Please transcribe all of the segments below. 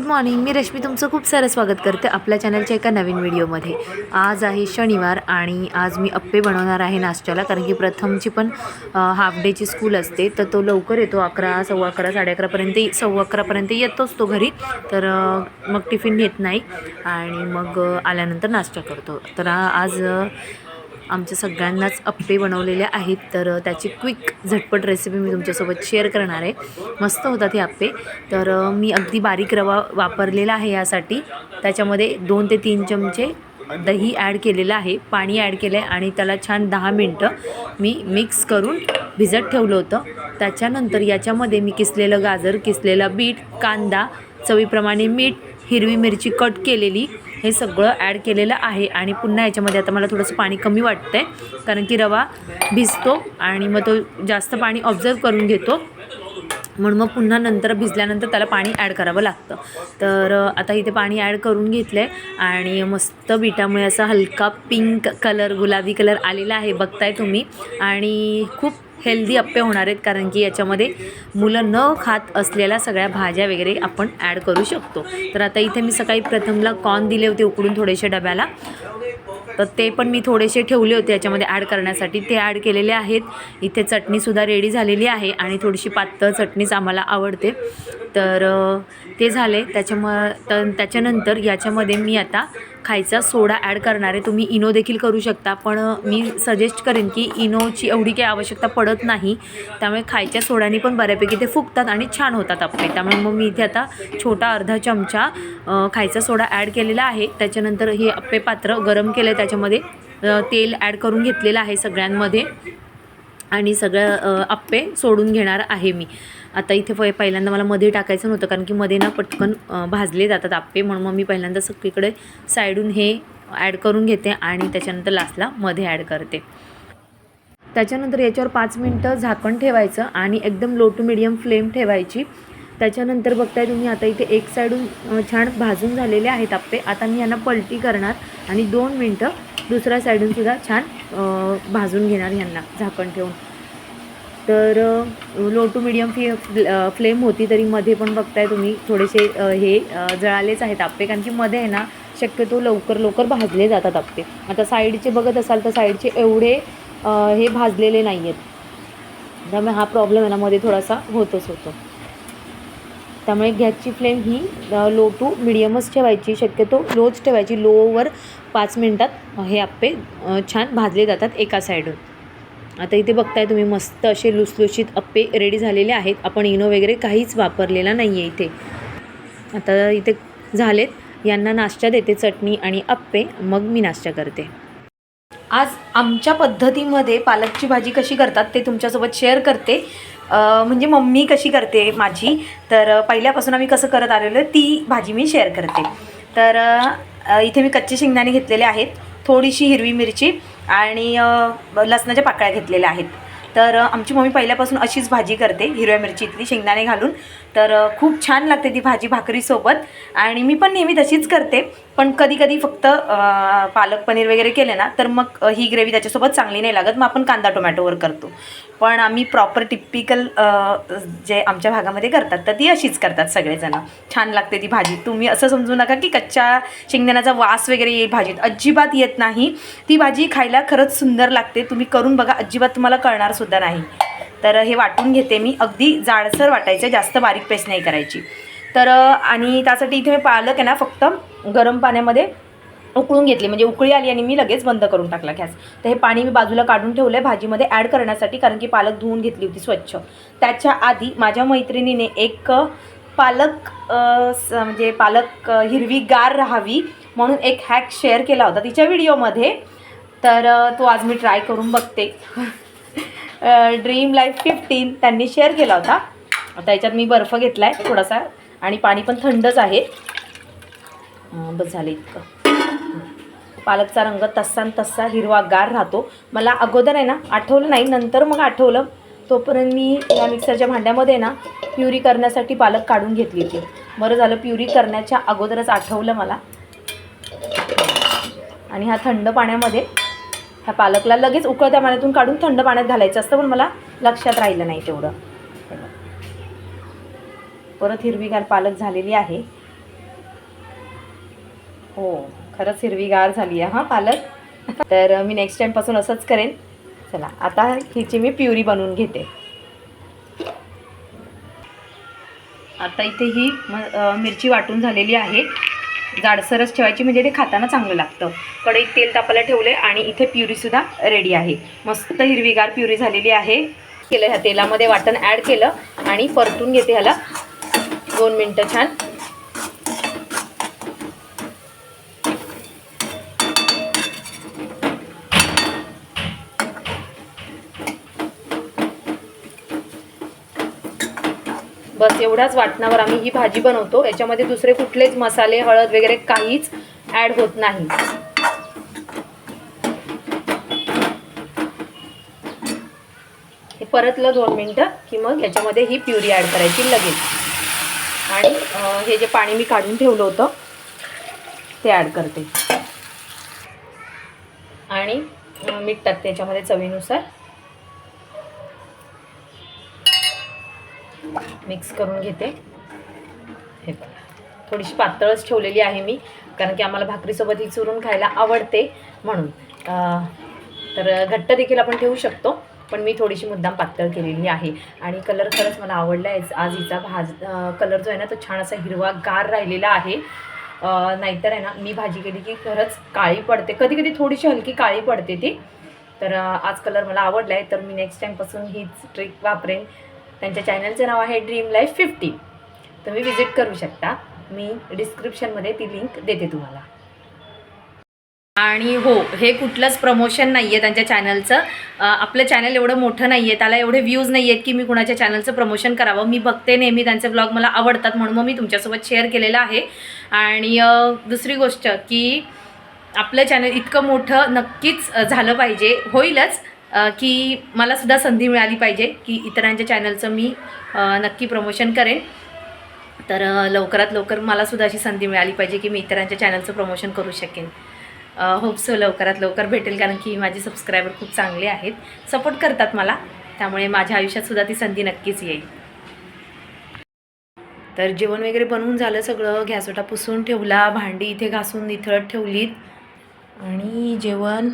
Good morning. मी रश्मी तुमचं खूप सारं स्वागत करते आपल्या चॅनलच्या एका नवीन व्हिडिओमध्ये. आज आहे शनिवार आणि आज मी अप्पे बनवणार आहे नाश्त्याला कारण की प्रथमची पण हाफ डेची स्कूल असते तर तो लवकर येतो अकरा सव्वा अकरा साडे अकरापर्यंत सव्वा अकरापर्यंत येतोच तो घरी. तर मग टिफिन घेत नाही आणि मग आल्यानंतर नाश्ता करतो. तर आज आमच्या सगळ्यांनाच अप्पे बनवलेले आहेत तर त्याची क्विक झटपट रेसिपी मी तुमच्यासोबत शेअर करणार आहे. मस्त होतात हे अप्पे. तर मी अगदी बारीक रवा वापरलेला आहे यासाठी. त्याच्यामध्ये दोन ते तीन चमचे दही ॲड केलेलं आहे पाणी ॲड केलं आहे आणि त्याला छान दहा मिनटं मी मिक्स करून भिजत ठेवलं होतं. त्याच्यानंतर याच्यामध्ये मी किसलेलं गाजर किसलेलं बीट कांदा चवीप्रमाणे मीठ हिरवी मिरची कट केलेली हे सगळं ॲड केलेलं आहे आणि पुन्हा याच्यामध्ये आता मला थोडंसं पाणी कमी वाटतं आहे कारण की रवा भिजतो आणि मग तो जास्त पाणी ऑब्झर्व करून घेतो. म्हणून मग पुन्हा नंतर भिजल्यानंतर त्याला पाणी ॲड करावं लागतं. तर आता इथे पाणी ॲड करून घेतलं आहे आणि मस्त बिटामुळे असा हलका पिंक कलर गुलाबी कलर आलेला आहे बघताय तुम्ही. आणि खूप हेल्दी अप्पे होणार आहेत कारण की याच्यामध्ये मुलं न खात असलेल्या सगळ्या भाज्या वगैरे आपण ॲड करू शकतो. तर आता इथे मी सकाळी प्रथमला कॉर्न दिले होते उकडून थोडेसे डब्याला. तर ते पण मी थोडेसे ठेवले होते याच्यामध्ये ॲड करण्यासाठी. ते ॲड केलेले आहेत. इथे चटणीसुद्धा रेडी झालेली आहे आणि थोडीशी पातळ चटणीच आम्हाला आवडते. तर ते झाले. त्याच्यामुळं तर त्याच्यानंतर याच्यामध्ये मी आता खायचा सोडा ॲड करणार आहे तुम्ही इनो देखील करू शकता. पण मी सजेस्ट करेन की इनोची एवढी काही आवश्यकता पडत नाही. त्यामुळे खायच्या सोड्याने पण बऱ्यापैकी ते फुगतात आणि छान होतात अप्पे त्यामुळे मग मी इथे आता छोटा अर्धा चमचा खायचा सोडा ॲड केलेला आहे. त्याच्यानंतर हे अप्पे पात्र गरम केलं आहे त्याच्यामध्ये तेल ॲड करून घेतलेलं आहे सगळ्यांमध्ये. आणि सगळं अप्पे सोडून घेणार आहे मी. आता इथे प पहिल्यांदा मला मध्ये टाकायचं नव्हतं कारण की मध्ये ना पटकन भाजले जातात अप्पे म्हणून मग मी पहिल्यांदा सगळीकडे साईडून हे ॲड करून घेते आणि त्याच्यानंतर लास्टला मध्ये ॲड करते. त्याच्यानंतर याच्यावर पाच मिनटं झाकण ठेवायचं आणि एकदम लो टू मिडियम फ्लेम ठेवायची. त्याच्यानंतर बघताय तुम्ही आता इथे एक साईडून छान भाजून झालेले आहेत आप्पे. आता मी यांना पलटी करणार आणि दोन मिनटं दुसऱ्या साईडूनसुद्धा छान भाजून घेणार ह्यांना झाकण ठेवून. तर लो टू मिडियम फ्ले फ्लेम होती तरी मध्ये पण बघताय तुम्ही. थोडेसे हे जळालेच आहेत आप्पे. कारण की मध्ये आहे ना शक्यतो लवकर लवकर भाजले जातात आप्पे. आता साईडचे बघत असाल तर साईडचे एवढे हे भाजलेले नाही आहेत त्यामुळे हा प्रॉब्लेम आहे ना मध्ये थोडासा होतच होतो. त्यामुळे गॅसची फ्लेम ही लो टू मिडियमच ठेवायची. शक्यतो लोच ठेवायची. लोवर पाच मिनटात हे आप्पे छान भाजले जातात एका साईडून आता इथे बघताय तुम्ही मस्त असे लुसलुशीत अप्पे रेडी झालेले आहेत. आपण इनो वगैरे काहीच वापरलेला नाही आहे इथे. आता इथे झालेत. यांना नाश्ता देते चटणी आणि अप्पे. मग मी नाश्ता करते. आज आमच्या पद्धतीमध्ये पालकची भाजी कशी करतात ते तुमच्यासोबत शेअर करते. म्हणजे मम्मी कशी करते माझी. तर पहिल्यापासून आम्ही कसं करत आलेलो आहे ती भाजी मी शेअर करते. तर इथे मी कच्चे शेंगदाणे घेतलेले आहेत. थोडीशी हिरवी मिरची. आणि लसणाच्या पाकळ्या घेतलेल्या आहेत. तर आमची मम्मी पहिल्यापासून अशीच भाजी करते हिरव्या मिरचीतली शेंगदाणे घालून. तर खूप छान लागते ती भाजी भाकरीसोबत आणि मी पण नेहमी तशीच करते. पण कधी कधी फक्त पालक पनीर वगैरे केले ना तर मग ही ग्रेव्ही त्याच्यासोबत चांगली नाही लागत. मग आपण कांदा टोमॅटोवर करतो. पण आम्ही प्रॉपर टिपिकल जे आमच्या भागामध्ये करतात तर ती अशीच करतात सगळेजण. छान लागते ती भाजी. तुम्ही असं समजू नका की कच्च्या शेंगदाण्याचा वास वगैरे येईल भाजीत. अजिबात येत नाही. ती भाजी खायला खरंच सुंदर लागते. तुम्ही करून बघा अजिबात तुम्हाला कळणारसुद्धा नाही. तर हे वाटून घेते मी. अगदी जाडसर वाटायचं जास्त बारीक पेस्ट नाही करायची. तर आणि त्यासाठी इथे मी पालक आहे ना फक्त गरम पाण्यामध्ये उकळून घेतली. म्हणजे उकळी आली आणि मी लगेच बंद करून टाकला गॅस. तर हे पाणी मी बाजूला काढून ठेवलं आहे भाजीमध्ये ॲड करण्यासाठी कारण की पालक धुवून घेतली होती स्वच्छ. त्याच्या आधी माझ्या मैत्रिणीने एक पालक स- म्हणजे पालक हिरवी हिरवीगार राहावी म्हणून एक हॅक शेअर केला होता तिच्या व्हिडिओमध्ये. तर तो आज मी ट्राय करून बघते. ड्रीम लाईफ फिफ्टीन त्यांनी शेअर केला होता. आता याच्यात मी बर्फ घेतला आहे थोडासा आणि पाणी पण थंडच आहे. बस झालं इतकं. पालकचा रंग तस्सान तस्सा तसा हिरवागार राहतो. मला अगोदर आहे ना आठवलं नाही नंतर मग आठवलं. तोपर्यंत मी या मिक्सरच्या भांड्यामध्ये ना प्युरी करण्यासाठी पालक काढून घेतली होती. बरं झालं प्युरी करण्याच्या अगोदरच आठवलं मला. आणि हा थंड पाण्यामध्ये ह्या पालकला लगेच उकळत्या पाण्यातून काढून थंड पाण्यात घालायचं असतं पण मला लक्षात राहिलं नाही तेवढं. परत हिरवीगार पालक झालेली आहे. हो. खरंच हिरवीगार झाली आहे हां पालक. तर मी नेक्स्ट टाईमपासून असंच करेन. चला आता हिची मी प्युरी बनवून घेते. आता इथे ही मिरची वाटून झालेली आहे. जाडसरच ठेवायची म्हणजे ते खाताना चांगलं लागतं. कढईत तेल तापायला ठेवले आणि इथे प्युरीसुद्धा रेडी आहे. मस्त हिरवीगार प्युरी झालेली आहे. केलं ह्या तेलामध्ये वाटण ॲड केलं आणि परतून घेते ह्याला. दोन मिनटं छान. बस एवढ्याच वाटणावर आम्ही ही भाजी बनवतो. याच्यामध्ये दुसरे कुठलेच मसाले हळद वगैरे काहीच ॲड होत नाही. हे परतलं दोन मिनटं की मग याच्यामध्ये ही प्युरी ॲड करायची लगेच. आणि हे जे पाणी मी काढून ठेवलं होतं ते ॲड करते. आणि मीठ टाकते याच्यामध्ये चवीनुसार. मिक्स करून घेते. हे थोडीशी पातळच ठेवलेली आहे मी कारण की आम्हाला भाकरीसोबत ही चुरून खायला आवडते म्हणून. तर घट्ट देखील आपण ठेवू शकतो पण मी थोडीशी मुद्दाम पातळ केलेली आहे. आणि कलर खरंच मला आवडला आहे आज हिचा भाज कलर जो आहे ना तो छान असा हिरवा गार राहिलेला आहे. नाहीतर आहे ना मी भाजी केली की खरंच काळी पडते. कधी कधी थोडीशी हलकी काळी पडते ती. तर आज कलर मला आवडला आहे तर मी नेक्स्ट टाईमपासून हीच ट्रिक वापरेन. त्यांच्या चॅनलचं नाव आहे ड्रीम लाईफ फिफ्टी तुम्ही विजिट करू शकता. मी डिस्क्रिप्शनमध्ये ती लिंक देते तुम्हाला. आणि हो हे कुठलंच प्रमोशन नाही आहे त्यांच्या चॅनलचं आपलं चॅनल एवढं मोठं नाही आहे त्याला एवढे व्ह्यूज नाही आहेत की मी कुणाच्या चॅनलचं प्रमोशन करावं. मी बघते नेहमी त्यांचे ब्लॉग मला आवडतात म्हणून मग मी तुमच्यासोबत शेअर केलेलं आहे. आणि दुसरी गोष्ट की आपलं चॅनल इतकं मोठं नक्कीच झालं पाहिजे. होईलच. की मलासुद्धा संधी मिळाली पाहिजे की इतरांच्या चॅनलचं मी नक्की प्रमोशन करेन. तर लवकरात लवकर मलासुद्धा अशी संधी मिळाली पाहिजे की मी इतरांच्या चॅनलचं प्रमोशन करू शकेन. होप सो लवकरात लवकर भेटेल कारण की माझे सबस्क्रायबर खूप चांगले आहेत. सपोर्ट करतात मला. त्यामुळे माझ्या आयुष्यातसुद्धा ती संधी नक्कीच येईल. तर जेवण वगैरे बनवून झालं सगळं. गॅसोटा पुसून ठेवला. भांडी इथे घासून निथळत ठेवलीत. आणि जेवण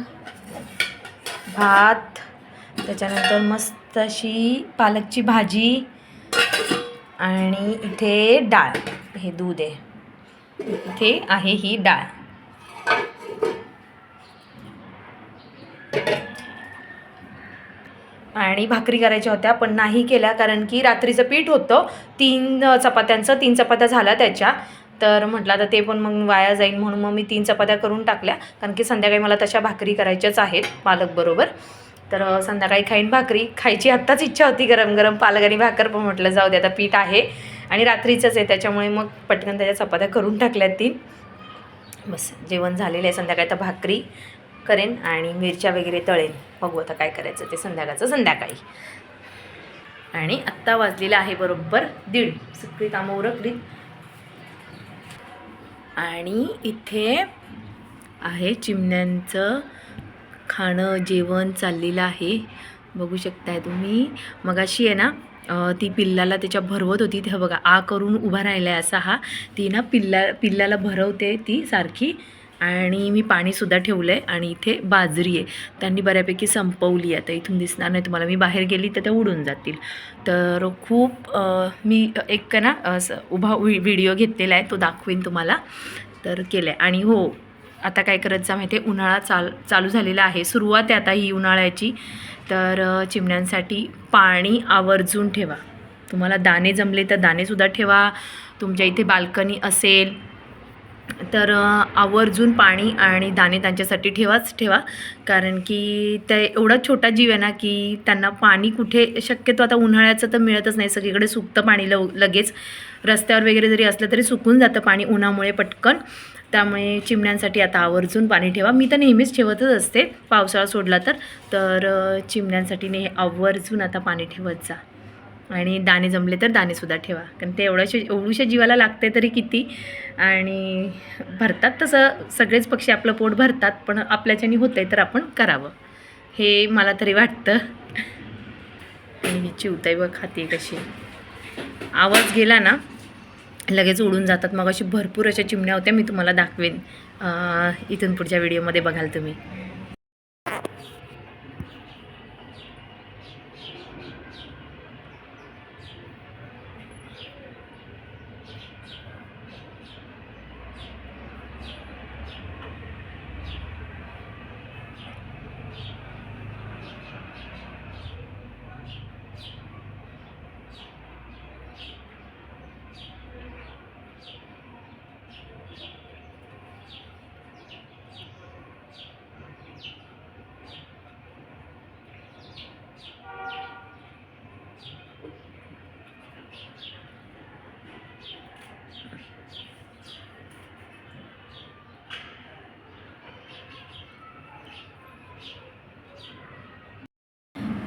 भात त्याच्यानंतर मस्त अशी पालकची भाजी आणि इथे डाळ. हे दूध आहे. इथे आहे ही डाळ. आणि भाकरी करायच्या होत्या पण नाही केल्या कारण की रात्रीचं पीठ होतं. तीन चपात्यांचं तीन चपात्या झाल्या त्याच्या. तर म्हटलं आता ते पण मग वाया जाईल म्हणून मग मी तीन चपात्या करून टाकल्या. कारण की संध्याकाळी मला तशा भाकरी करायच्याच आहेत पालकबरोबर तर संध्याकाळी खाईन भाकरी. खायची आत्ताच इच्छा होती गरम गरम पालक आणि भाकर पण म्हटलं जाऊ दे आता पीठ आहे. आणि रात्रीचंच आहे त्याच्यामुळे मग पटकन त्याच्या चपात्या करून टाकल्या तीन. बस जेवण झालेलं आहे संध्याकाळी. तर भाकरी करेन आणि मिरच्या वगैरे तळेन. बघू आता काय करायचं ते संध्याकाळचं संध्याकाळी. आणि आत्ता वाजलेलं आहे बरोबर दीड. सगळी कामं उरकलीत. आणि इथे आहे चिमण्यांचं खाणं जेवण चाललेलं आहे. बघू शकताय तुम्ही. मगाशी आहे ना ती पिल्लाला त्याच्या भरवत होती. ते बघा आ करून उभा राहिला आहे असा हा. ती ना पिल्ला पिल्लाला भरवते ती सारखी. आणि मी पाणीसुद्धा ठेवलं आहे आणि इथे बाजरी आहे. त्यांनी बऱ्यापैकी संपवली आता इथून दिसणार नाही तुम्हाला. मी बाहेर गेली तर त्या उडून जातील. तर खूप मी एक ना असं उभा व्हि व्हिडिओ घेतलेला आहे. तो दाखवीन तुम्हाला. तर केलं आहे आणि हो आता काय करत जा माहिती आहे उन्हाळा चाल चालू झालेला आहे. सुरुवात आहे आता ही उन्हाळ्याची. तर चिमण्यांसाठी पाणी आवर्जून ठेवा. तुम्हाला दाणे जमले तर दाणेसुद्धा ठेवा. तुमच्या इथे बाल्कनी असेल तर आवर्जून पाणी आणि दाणे त्यांच्यासाठी ठेवाच ठेवा. कारण की ते एवढा छोटा जीव आहे ना की त्यांना पाणी कुठे शक्यतो आता उन्हाळ्याचं तर मिळतच नाही. सगळीकडे सुकतं पाणी लव लगेच. रस्त्यावर वगैरे जरी असलं तरी सुकून जातं पाणी उन्हामुळे पटकन. त्यामुळे चिमण्यांसाठी आता आवर्जून पाणी ठेवा. मी तर नेहमीच ठेवतच असते. पावसाळा सोडला तर. तर चिमण्यांसाठी ने आवर्जून आता पाणी ठेवत जा. आणि दाणे जमले तर दाणेसुद्धा ठेवा. कारण ते एवढ्याशा एवढूशा जीवाला लागते तरी किती? आणि भरतात तसं सगळेच पक्षी आपलं पोट भरतात पण आपल्याच्यानी होतं आहे तर आपण करावं. हे मला तरी वाटतं. आणि ही चिवताई बघ खाते कशी आवाज गेला ना लगेच उडून जातात. मग अशी भरपूर अशा चिमण्या होत्या मी तुम्हाला दाखवेन. इथून पुढच्या व्हिडिओमध्ये बघाल तुम्ही.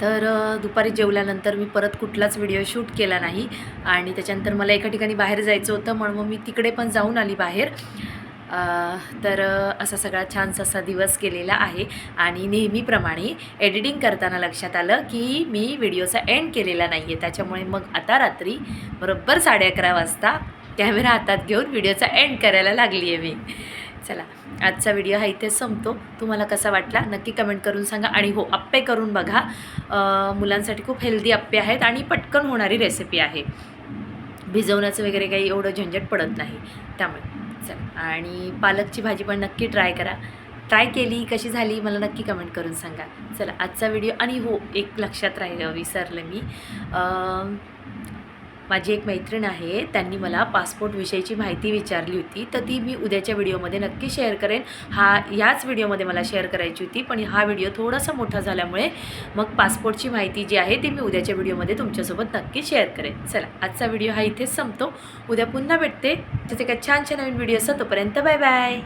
तर दुपारी जेवल्यानंतर मी परत कुठलाच व्हिडिओ शूट केला नाही आणि त्याच्यानंतर मला एका ठिकाणी बाहेर जायचं होतं म्हणून मग मी तिकडे पण जाऊन आली बाहेर. तर असा सगळा छानसा असा दिवस केलेला आहे आणि नेहमीप्रमाणे एडिटिंग करताना लक्षात आलं की मी व्हिडिओचा एंड केलेला नाही आहे त्याच्यामुळे मग आता रात्री बरोबर साडे अकरा वाजता कॅमेरा हातात घेऊन व्हिडिओचा एंड करायला लागली आहे मी. चला आजचा व्हिडिओ हा इथे संपतो. तुम्हाला कसा वाटला नक्की कमेंट करून सांगा आणि हो अप्पे करून बघा. मुलांसाठी खूप हेल्दी अप्पे आहेत आणि पटकन होणारी रेसिपी आहे. भिजवण्याचं वगैरे काही एवढं झंझट पडत नाही. त्यामुळे चला आणि पालकची भाजी पण नक्की ट्राय करा. ट्राय केली कशी झाली मला नक्की कमेंट करून सांगा. चला आजचा व्हिडिओ आणि हो एक लक्षात राहिलं विसरलं मी. माझी एक मैत्रीण आहे त्यांनी मला पासपोर्टविषयीची माहिती विचारली होती तर ती मी उद्याच्या व्हिडिओमध्ये नक्की शेअर करेन. हा याच व्हिडिओमध्ये मला शेअर करायची होती पण हा व्हिडिओ थोडासा मोठा झाल्यामुळे मग पासपोर्टची माहिती जी आहे ती मी उद्याच्या व्हिडिओमध्ये तुमच्यासोबत नक्की शेअर करेन. चला आजचा व्हिडिओ हा इथेच संपतो. उद्या पुन्हा भेटते. तिथे काय छान छान नवीन व्हिडिओ असतो तोपर्यंत बाय बाय.